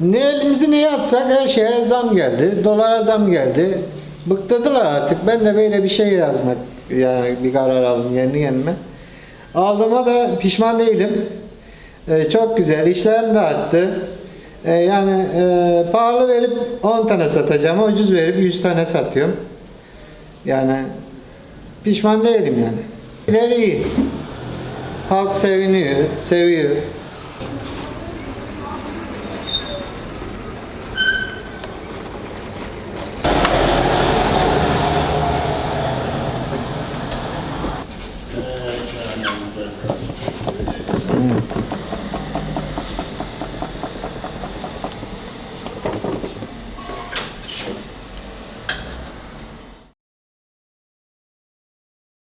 Ne elimizi neye atsak her şeye zam geldi. Dolara zam geldi. Bıktırdılar artık. Ben de böyle bir şey yazmak yani bir karar aldım kendi kendime. Aldığıma da pişman değilim. Ee, çok güzel. İşlerim de arttı. Ee, yani e, pahalı verip 10 tane satacağım. Ucuz verip 100 tane satıyorum. Yani pişman değilim yani. İleri iyi. Halk seviniyor, seviyor.